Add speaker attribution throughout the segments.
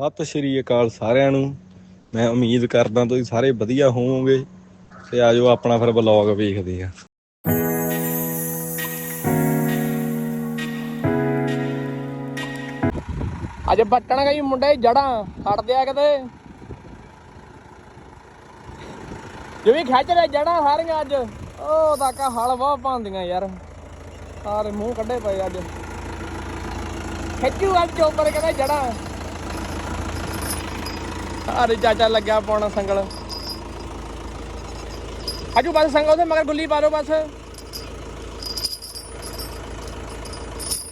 Speaker 1: ਸਤਿ ਸ਼੍ਰੀ ਅਕਾਲ ਸਾਰਿਆਂ ਨੂੰ। ਮੈਂ ਉਮੀਦ ਕਰਦਾ ਤੁਸੀਂ ਸਾਰੇ ਵਧੀਆ ਹੋਵੋਗੇ ਤੇ ਆਜੋ ਆਪਣਾ ਫਿਰ ਵਲੌਗ ਵੇਖਦੇ ਆ
Speaker 2: ਅੱਜ ਬੱਟਣ ਗਈ ਮੁੰਡੇ ਜੜਾਂ ਖੜਦੇ ਆ ਕਿਤੇ। ਜਿਵੇਂ ਖਿੱਚ ਰਿਹਾ ਜੜਾਂ ਸਾਰੀਆਂ ਅੱਜ। ਉਹ ਤਾਕਾ ਹਲ ਬਹੁਤ ਪਾਉਂਦੀਆਂ ਯਾਰ। ਸਾਰੇ ਮੂੰਹ ਕੱਢੇ ਪਏ ਅੱਜ। ਖਿੱਚੂ ਅੱਜ ਚੋਪਰ ਕਹਿੰਦਾ ਜੜਾਂ ਸਾਰੇ ਚਾਚਾ ਲੱਗਿਆ ਪਾਉਣਾ ਸੰਗਲ। ਅਜੂ ਬਸ ਸੰਗਲ ਉਹਦੇ ਮਗਰ ਗੁੱਲੀ ਪਾ ਲਓ ਬਸ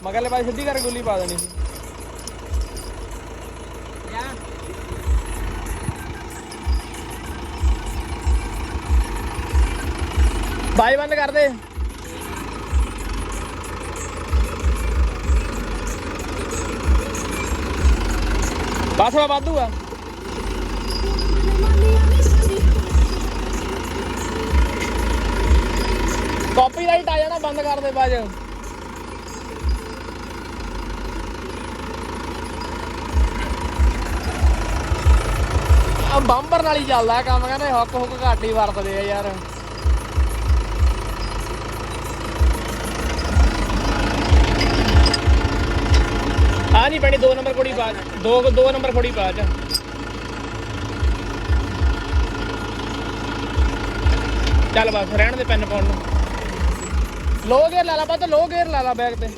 Speaker 2: ਮਗਰਲੇ ਪਾਸੇ ਸਿੱਧੀ ਕਰ ਗੁੱਲੀ ਪਾ ਦੇਣੀ ਸੀ। ਬਾਈ ਬੰਦ ਕਰ ਦੇ। ਬਸ ਵਾ, ਵਾਧੂ ਆ। ਕਾਪੀਰਾਈਟ ਆ ਜਾਣਾ, ਬੰਦ ਕਰ ਦੇ ਬਾਜ। ਆ ਬੰਬਰ ਨਾਲ ਹੀ ਚੱਲਦਾ ਕੰਮ, ਕਹਿੰਦੇ ਹੁੱਕ ਹੁੱਕ ਘੱਟ ਹੀ ਵਰਤਦੇ ਆ ਯਾਰ। ਆ ਨਹੀਂ ਪੈਣੀ 2 ਨੰਬਰ ਕੁੜੀ ਬਾਜ ਦੋ ਦੋ ਨੰਬਰ ਕੁੜੀ ਬਾਜ ਚੱਲ ਬਸ, ਰਹਿਣ ਦੇ ਪੈਨ ਪਾਉਣ ਨੂੰ। ਲੋ ਗੇਅਰ ਲਾ ਲਾ ਬਾ ਲੋ ਗੇਅਰ ਲਾ ਲਾ ਬੈਗ ਤੇ।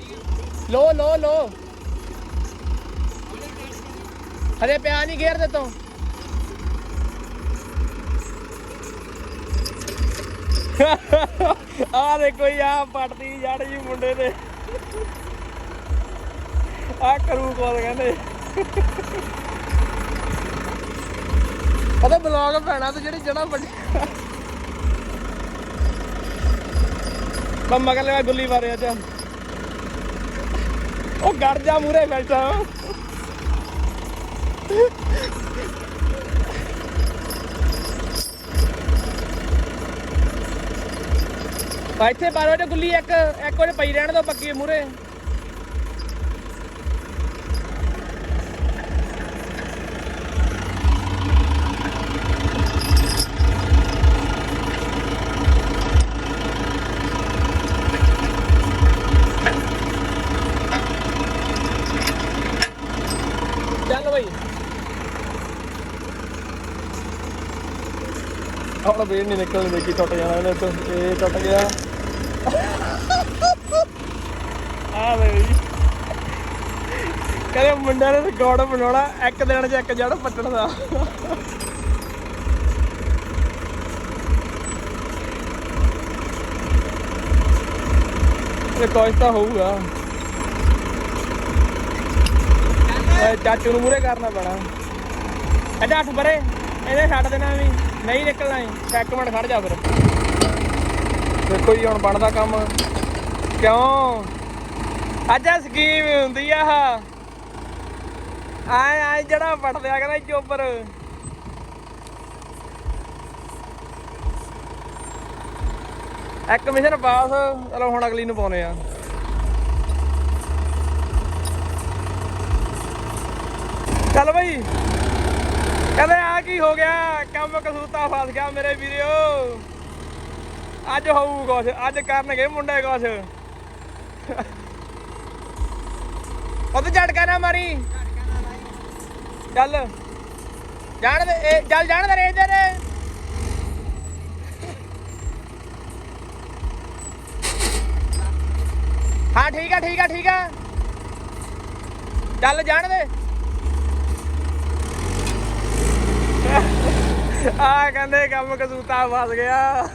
Speaker 2: ਲੋ ਲੋ ਲੋ। ਹਰੇ ਪਿਆ ਨਹੀਂ ਗੇਅਰ ਦੇ ਤੋਂ। ਆ ਦੇਖੋ ਯਾ ਪਟਦੀ ਜੜ ਜੀ ਮੁੰਡੇ ਦੇ। ਆ ਕਰੂ ਕੋਲ ਕਹਿੰਦੇ। ਪਤਾ ਬਲੌਗ ਪੈਣਾ ਤੇ ਜਿਹੜੀ ਜੜਾ ਵੱਡੀ ਮੈਂ ਮਗਰ ਲਗਾ ਗੁੱਲੀ ਮਾਰਿਆ ਚ ਉਹ ਗੜ ਜਾ ਮੂਰੇ ਬੈਠਾ। ਇੱਥੇ ਬਾਰੋ ਤੇ ਗੁੱਲੀ ਇੱਕ ਇੱਕ ਉਹਦੇ ਪਈ ਰਹਿਣ ਦੋ ਪੱਕੀ ਮੂਰੇ ਚੱਲ ਬਈ ਹੁਣ ਵੇੜ ਨਹੀਂ ਨਿਕਲਣ ਦੇਖੀ, ਟੁੱਟ ਜਾਣਾ ਇਹਨੇ ਤੋਂ, ਇਹ ਟੁੱਟ ਗਿਆ। ਆ ਬਈ ਕਹਿੰਦੇ ਮੁੰਡਿਆਂ ਨੇ ਰਿਕਾਰਡ ਬਣਾਉਣਾ, ਇੱਕ ਦਿਨ 'ਚ ਇੱਕ ਜੜ ਪੱਟਣ ਦਾ। ਇਹ ਕੁਛ ਤਾਂ ਹੋਊਗਾ। ਚਾਚੂ ਨੂੰ ਮੂਰੇ ਕਰਨਾ ਪੈਣਾ। ਅੱਛਾ ਅੱਠ ਬਰੇ ਇਹਨੇ ਛੱਡ ਦੇਣਾ ਵੀ ਨਹੀਂ ਨਿਕਲਣਾ ਈ। ਇੱਕ ਮਿੰਟ ਖੜ ਜਾ ਫਿਰ। ਦੇਖੋ ਜੀ ਹੁਣ ਬਣਦਾ ਕੰਮ। ਕਿਉਂ? ਅੱਜ ਆ ਸਕੀਮ ਹੁੰਦੀ ਆ। ਆਏ ਆਏ ਜਿਹੜਾ ਪੜਦੇ ਆ ਕਹਿੰਦਾ ਚੋਪਰ ਇੱਕ ਮਿਸ਼ਨ ਪਾਸ ਚਲੋ ਹੁਣ ਅਗਲੀ ਨੂੰ ਪਾਉਨੇ ਆ। ਚੱਲ ਬਈ। ਕਹਿੰਦੇ ਆ ਕੀ ਹੋ ਗਿਆ? ਕੰਮ ਕਸੂਤਾ ਫਸ ਗਿਆ ਮੇਰੇ ਵੀਰਿਓ। ਅੱਜ ਹੋਊ ਕੁਛ, ਅੱਜ ਕਰਨਗੇ ਮੁੰਡੇ ਕੁਛ। ਉਹ ਝਟਕਾ ਨਾ ਮਾਰੀ। ਚੱਲ। ਜਾਣ ਦੇ, ਇਹ ਚੱਲ ਜਾਣ ਦੇ ਰੇ ਹਾਂ, ਠੀਕ ਆ ਠੀਕ ਆ ਠੀਕ ਆ। ਚੱਲ ਜਾਣ ਦੇ। ਆ ਕਹਿੰਦੇ ਕੰਮ ਕਸੂਤਾ ਫਸ ਗਿਆ।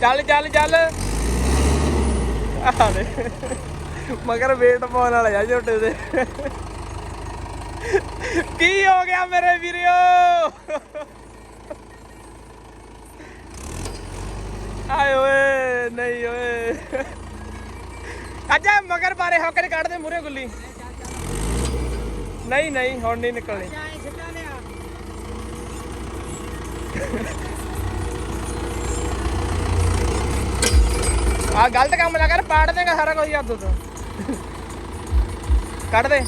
Speaker 2: ਚੱਲ ਚੱਲ ਚੱਲ। ਆ ਮਗਰ ਵੇਟ ਪਾਉਣ ਵਾਲਾ ਆ ਝੋਟੇ ਦੇ। ਕੀ ਹੋ ਗਿਆ ਮੇਰੇ ਵੀਰਿਓ? ਆਏ ਓਏ, ਨਹੀਂ ਓਏ। ਅੱਜਾ ਮਗਰ ਬਾਰੇ ਹੌਕਰ ਕੱਢ ਦੇ ਮੂਰੇ ਗੁੱਲੀ। ਨਹੀਂ ਨਹੀਂ ਹੁਣ ਨਹੀਂ ਨਿਕਲਣੀ। ਆ ਗਲਤ ਕੰਮ ਨਾ ਕਰ ਪਾੜ ਦੇਗਾ ਸਾਰਾ ਕੁਝ ਯਾਦ ਤੋਂ। ਕੱਢ ਦੇ।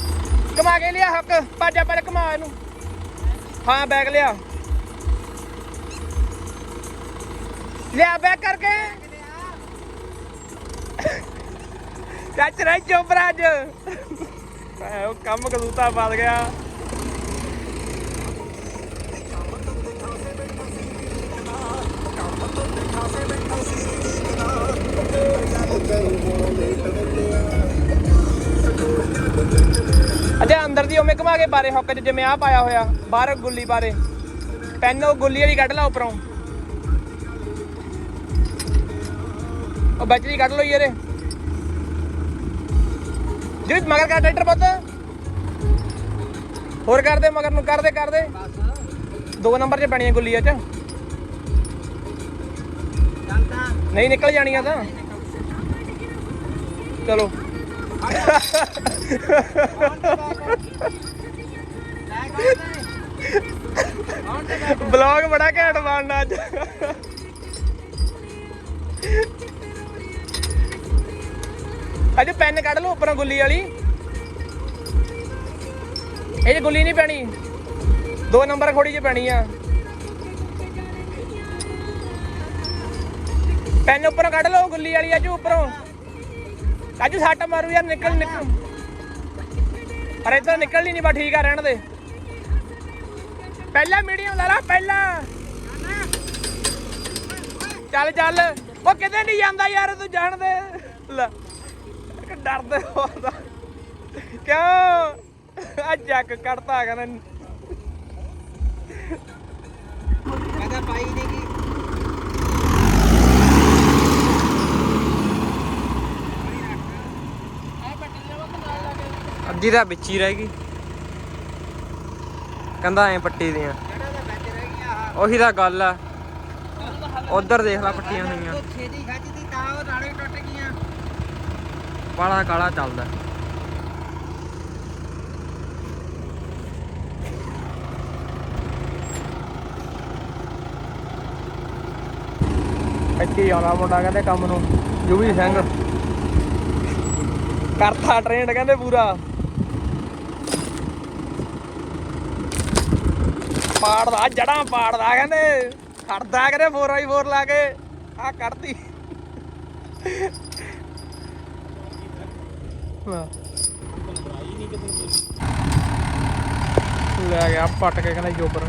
Speaker 2: ਕਮਾ ਕੇ ਲਿਆ ਹੱਕ ਪਾਜਾ ਪਰ ਕਮਾ ਇਹਨੂੰ। ਹਾਂ ਬੈਗ ਲਿਆ। ਲਿਆ ਬੈਗ ਕਰਕੇ। ਚੱਚ ਰਹਿ ਚੁੱਪ ਰਾਜ ਉਹ ਕੰਮ ਕਦੂਤਾ ਫਸ ਗਿਆ। ਅੱਛਾ, ਅੰਦਰ ਦੀ ਉਵੇਂ ਘੁਮਾ ਕੇ ਬਾਰੇ ਹੁੱਕ 'ਚ ਜਿਵੇਂ ਆ ਪਾਇਆ ਹੋਇਆ, ਬਾਹਰ ਗੁੱਲੀ ਬਾਰੇ ਪੈਨ ਉਹ ਗੁੱਲੀ ਵਾਲੀ ਕੱਢ ਲਾ ਉੱਪਰੋਂ। ਉਹ ਵਿੱਚ ਦੀ ਕੱਢ ਲਓ ਯਾਰੇ ਜੀ ਮਗਰ ਕਰ ਟਰੈਕਟਰ ਪੁੱਤ। ਹੋਰ ਕਰ ਦੇ, ਮਗਰ ਨੂੰ ਕਰ ਦੇ ਕਰ ਦੇ। ਦੋ ਨੰਬਰ 'ਚ ਪੈਣੀ ਹੈ 'ਚ। ਨਹੀਂ, ਨਿਕਲ ਜਾਣੀਆਂ ਤਾਂ। ਚਲੋ। ਬਲੌਗ ਬੜਾ ਘੈਂਟ ਬਣਨਾ ਅੱਜ। ਅੱਜ ਪੈਨ ਕੱਢ ਲਓ ਉੱਪਰੋਂ ਗੁੱਲੀ ਵਾਲੀ। ਇਹ 'ਚ ਗੁੱਲੀ ਨਹੀਂ ਪੈਣੀ, ਦੋ ਨੰਬਰ ਖੋੜੀ 'ਚ ਪੈਣੀ ਆ। ਪੈਨ ਉੱਪਰੋਂ ਕੱਢ ਲਓ ਗੁੱਲੀ ਵਾਲੀ ਅੱਜ ਉੱਪਰੋਂ। ਅੱਜ ਸੱਟ ਮਾਰੂ ਯਾਰ, ਨਿਕਲ ਨਿਕਲ। ਪਰ ਇਧਰ ਨਿਕਲਣੀ ਨਹੀਂ ਬਾ ਠੀਕ ਆ ਰਹਿਣ ਦੇ। ਪਹਿਲਾ ਮੀਡੀਅਮ ਲੈ ਲਾ, ਪਹਿਲਾ। ਚੱਲ ਚੱਲ। ਉਹ ਕਿਤੇ ਨਹੀਂ ਜਾਂਦਾ ਯਾਰ, ਤੂੰ ਜਾਣ ਦੇ ਲੈ। ਕਿ ਡਰਦੇ ਹੋਦਾ ਕਿਉਂ? ਆ ਜੱਕ ਕੱਢਤਾ ਕਹਿੰਦਾ।
Speaker 3: ਕਹਿੰਦਾ ਪਾਈ ਨਹੀਂ ਕੀ
Speaker 4: ਅੱਧੀ ਤਾਂ ਵਿੱਚ ਹੀ ਰਹਿ ਗਈ। ਕਹਿੰਦਾ ਐ ਪੱਟੀ ਦੀਆਂ। ਉਹੀ ਤਾਂ ਗੱਲ ਆ। ਉਧਰ ਦੇਖ ਲੈ ਪੱਟੀਆਂ ਹੋਈਆਂ।
Speaker 3: ਛੇਦੀ ਖੱਜਦੀ ਤਾਂ ਉਹ ਨਾਲੇ ਟੁੱਟ ਗਈਆਂ
Speaker 4: ਕਾਲਾ ਕਾਲਾ ਚੱਲਦਾ।
Speaker 2: ਇੱਥੇ ਆਉਣਾ ਮੁੰਡਾ ਕਹਿੰਦੇ ਕੰਮ ਨੂੰ। ਜੁਬੀ ਸਿੰਘ। ਕਰਤਾ ਟ੍ਰੇਨਡ ਕਹਿੰਦੇ ਪੂਰਾ। ਪਾੜਦਾ ਜੜਾਂ ਪਾੜਦਾ ਕਹਿੰਦੇ। ਖੜਦਾ ਕਹਿੰਦੇ 4x4 ਲਾ ਕੇ। ਆ ਕੱਢਤੀ। ਵਾਹ। ਲੈ ਗਿਆ, ਪੱਟ ਕੇ ਕਹਿੰਦਾ ਜੋਬਰ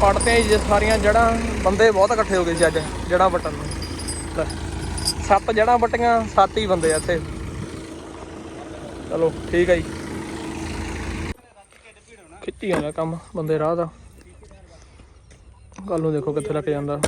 Speaker 2: ਪੜਦੇ ਜੇ ਸਾਰੀਆਂ ਜੜਾਂ ਬੰਦੇ ਬਹੁਤ ਇਕੱਠੇ ਹੋ ਗਏ ਸੀ ਅੱਜ ਜੜਾਂ ਵਟਣ ਨੂੰ। ਸੱਤ ਜੜਾਂ ਵਟੀਆਂ, ਸੱਤ ਹੀ ਬੰਦੇ ਆ ਇੱਥੇ। ਚਲੋ, ਠੀਕ ਆ ਜੀ। ਖਿੱਚੀ ਜਾਂਦਾ ਕੰਮ ਬੰਦੇ ਰਾਹ ਦਾ। ਕੱਲ ਨੂੰ ਦੇਖੋ ਕਿੱਥੇ ਲੱਗ ਜਾਂਦਾ।